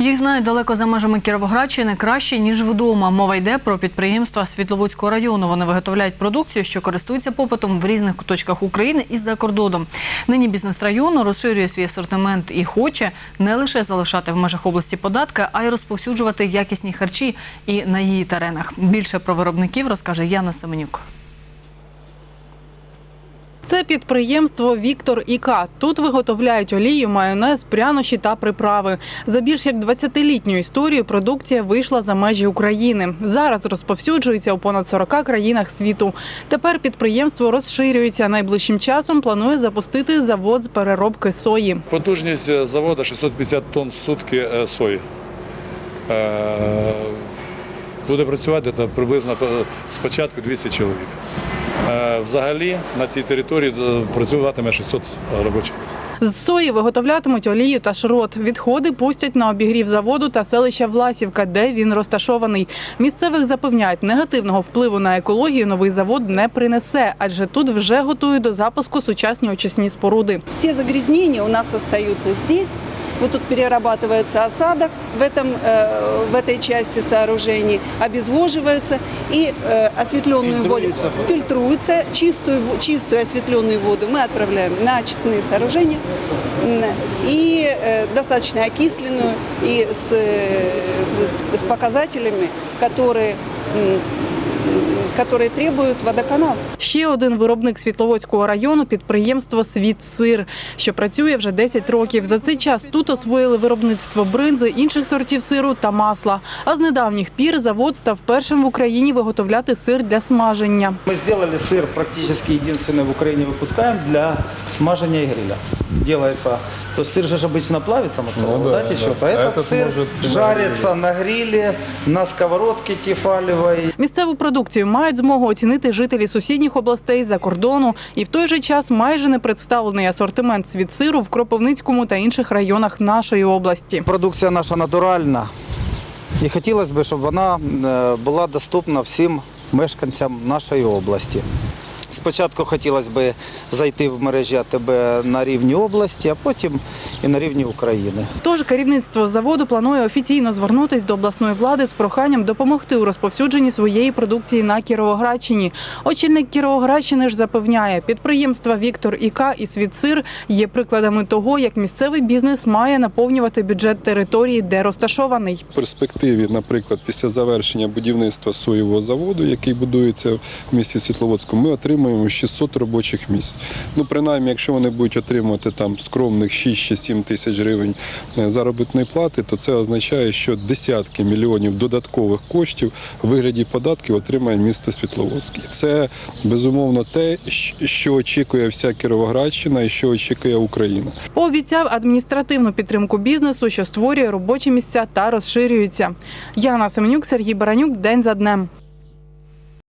Їх знають далеко за межами Кіровоградщини краще ніж вдома. Мова йде про підприємства Світловодського району. Вони виготовляють продукцію, що користується попитом в різних куточках України і за кордоном. Нині бізнес району розширює свій асортимент і хоче не лише залишати в межах області податки, а й розповсюджувати якісні харчі і на її теренах. Більше про виробників розкаже Яна Семенюк. Це підприємство Віктор Іка. Тут виготовляють олію, майонез, прянощі та приправи. За більш як 20-літню історію продукція вийшла за межі України. Зараз розповсюджується у понад 40 країнах світу. Тепер підприємство розширюється. Найближчим часом планує запустити завод з переробки сої. Потужність е, заводу 650 тонн в сутки е, сої. Е, Буде працювати приблизно спочатку 200 чоловік. Е, Взагалі на цій території е, працюватиме 600 робочих місць. З сої виготовлятимуть олію та шрот. Відходи пустять на обігрів заводу та селища Власівка, де він розташований. Місцевих запевняють, негативного впливу на екологію новий завод не принесе, адже тут вже готують до запуску сучасні очисні споруди. Все загрязнения у нас остаются здесь. Вот тут перерабатывается осадок в, этом, э, в этой части сооружений, обезвоживаются и э, осветленную воду фильтруется. Чистую, чистую осветленную воду мы отправляем на очистные сооружения и э, достаточно окисленную и с, э, с, с показателями, которые, которые требуют водоканал. Ще один виробник Світловодського району підприємство Світсир, що працює вже 10 років. За цей час тут освоїли виробництво бринзи, інших сортів сиру та масла. А з недавніх пір завод став першим в Україні виготовляти сир для смаження. Мы сделали сыр практически единственный в Украине выпускаем для смажения и гриля. Делается, то есть сыр же ж обычно плавится моцарелла, Ну да, да, течет, да. а этот, Этот сыр может на жарится на гриле, на сковородке тефалевой. Місцеву продукцію мають змогу оцінити жителі сусідніх областей за кордону, і в той же час майже не представлений асортимент світсиру в Кропивницькому та інших районах нашої області. Продукція наша натуральна. І хотілося б, щоб вона е, була доступна всім мешканцям нашої області. Спочатку хотілося б зайти в мережі АТБ на рівні області, а потім і на рівні України. Тож керівництво заводу планує офіційно звернутись до обласної влади з проханням допомогти у розповсюдженні своєї продукції на Кіровоградщині. Очільник Кіровоградщини ж запевняє, підприємства Віктор Іка і Світсир є прикладами того, як місцевий бізнес має наповнювати бюджет території, де розташований. В перспективі, наприклад, після завершення будівництва соєвого заводу, який будується в місті Світловодську, ми отримаємо 600 робочих місць. Ну, принаймні, якщо вони будуть отримувати там скромних 6-7 тисяч гривень е, заробітної плати, то це означає, що десятки мільйонів додаткових коштів у вигляді податків отримає місто Світловодськ. Це безумовно те, що очікує вся Кіровоградщина і що очікує Україна. Пообіцяв адміністративну підтримку бізнесу, що створює робочі місця та розширюється. Яна Семенюк, Сергій Баранюк. День за днем.